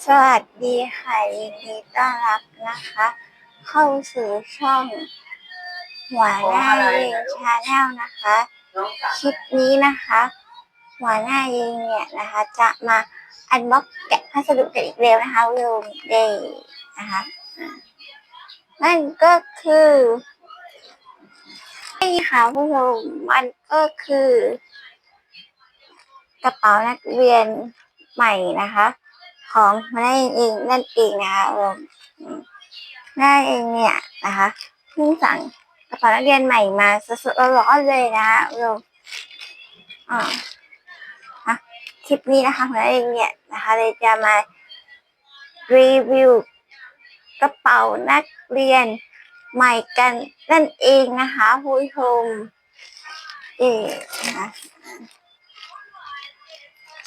สวัสดีค่ะยินดีต้อนรับนะคะ เข้าสู่ช่องหัวหน้ายิงชาแนลนะคะ คลิปนี้นะคะ หัวหน้ายิงเนี่ยนะคะ จะมาอันบ็อกแกะพัสดุกันอีกแล้วนะคะวิวเดย์นะคะนั่นก็คือนี่ค่ะผู้ชมมันก็คือกระเป๋านักเรียนใหม่นะคะ ของหัวหน้เองนั่นเองนะคะเอออืมหน้เองเนี่ยนะคะเพิ่งสั่งกระเป๋านักเรียนใหม่มาสดๆร้อนๆเลยนะคะเอออ่าคลิปนี้นะคะของเราเองเนี่ยนะคะเลยจะมารีวิวกระเป๋านักเรียนใหม่กันนั่นเองนะคะผู้ชมเออนะคะ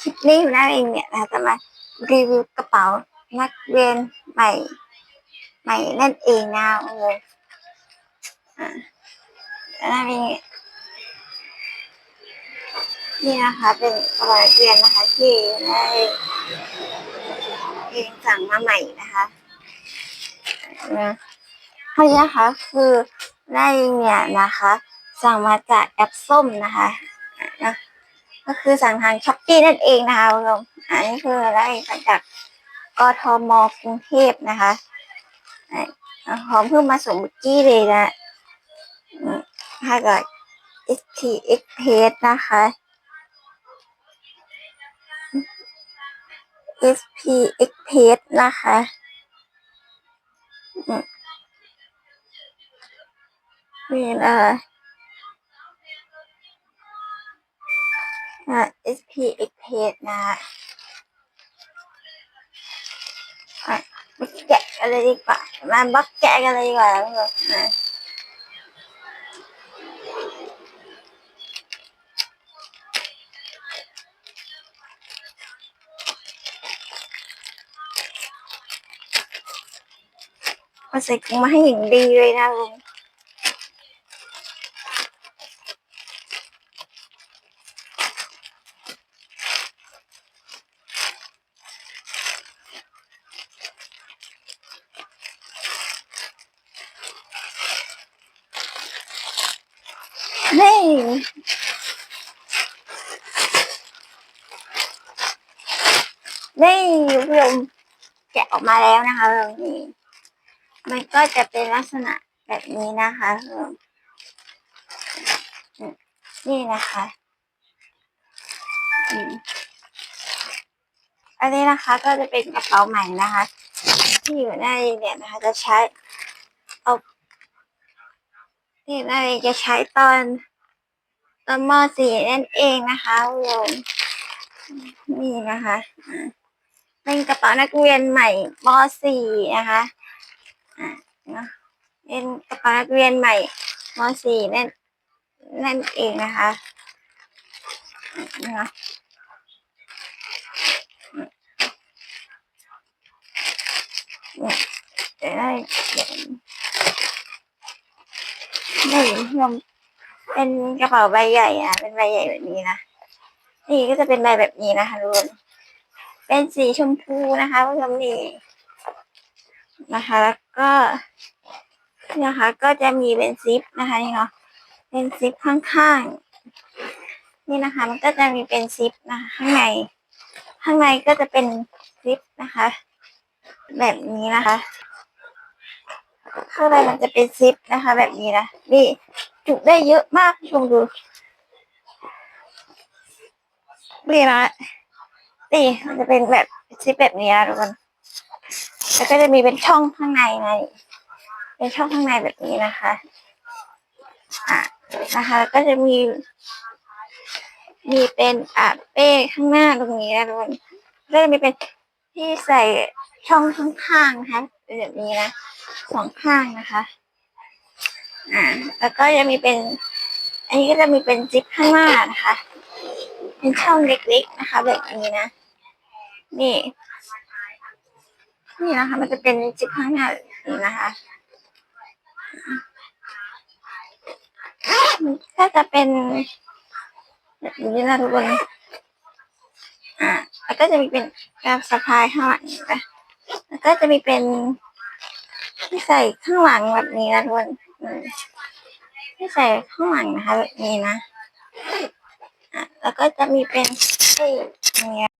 คลิปนี้ของเราเองเนี่ยนะคะจะมา รีวิวกระเป๋านักเรียนใหม่ ใหม่นั่นเองนะเอออ่าแล้วนั่นเองเนี่ยนี่นะคะเป็นกระเป๋านักเรียนนะคะ ที่ได้เองสั่งมาใหม่นะคะนะนี่นะคะคือได้เนี่ยนะคะ สั่งมาจากแอปส้มนะคะนะ ก็คือสั่งทางช้อปปี้นั่นเองนะคะคุณผู้ชมอันนี้คือได้มาจากกทมกรุงเทพนะคะหอมเพิ่งมาส่งเมื่อกี้เลยนะถ้าเกิด STX Page นะคะ SPX Page นะคะมนี่นะคะ อ่า SP Express นะอะมาแกะกันเลยดีกว่า มาบล็อกแกะกันเลยดีกว่าทุกคนอะเอาใส่ถุงมาให้อย่างดีเลยนะลุง นี่นี่คุณผู้ชมแกะออกมาแล้วนะคะตรงนี้มันก็จะเป็นลักษณะแบบนี้นะคะเอออืมนี่นะคะอันนี้นะคะก็จะเป็นกระเป๋าใหม่นะคะ ที่อยู่ในเนี่ยนะคะจะใช้ ที่ในจะใช้ตอนตอนม .4 นั่นเองนะคะคุณผู้ชมนี่นะคะเป็นกระเป๋านักเรียนใหม่ม .4 นะคะอ่าเนาะเป็นกระเป๋านักเรียนใหม่ม .4 นั่นนั่นเองนะคะนะคะเนี่ยจะได้เขียน นี่ยมเป็นกระเป๋าใบใหญ่อะเป็นใบใหญ่แบบนี้นะนี่ก็จะเป็นใบแบบนี้นะคะทุกคนเป็นสีชมพูนะคะผู้ชมนี่นะคะ แล้วก็นะคะ ก็จะมีเป็นซิปนะคะนี่เนาะเป็นซิปข้างๆนี่นะคะ มันก็จะมีเป็นซิปนะคะข้างใน ข้างในก็จะเป็นซิปนะคะ แบบนี้นะคะ ข้างในมันจะเป็นซิปนะคะ แบบนี้นะนี่จุได้เยอะมากชมดูนี่นะนี่มันจะเป็นแบบซิปแบบนี้นะทุกคนแล้วก็จะมีเป็นช่องข้างในนะเป็นช่องข้างในแบบนี้นะคะอะนะคะ ก็จะมี มีเป็นอะเป้ข้างหน้าตรงนี้นะทุกคนก็จะมีเป็นที่ใส่ช่องข้างๆนะคะ เป็นแบบนี้นะสองข้างนะคะ อ่า แล้วก็จะมีเป็น อันนี้ก็จะมีเป็นจิ๊บข้างหน้านะคะ เป็นช่องเล็กๆนะคะ แบบนี้นะ นี่ นี่นะคะ มันจะเป็นจิ๊บข้างหน้านี้นะคะ มันก็จะเป็นแบบนี้นะทุกคน อ่า แล้วก็จะมีเป็นการสะพายข้างหลังนะ แล้วก็จะมีเป็นที่ใส่ข้างหลังแบบนี้นะทุกคนที่ใส่ข้างหลังนะคะแบบนี้นะอะแล้วก็จะมีเป็นที่อย่างเงี้ย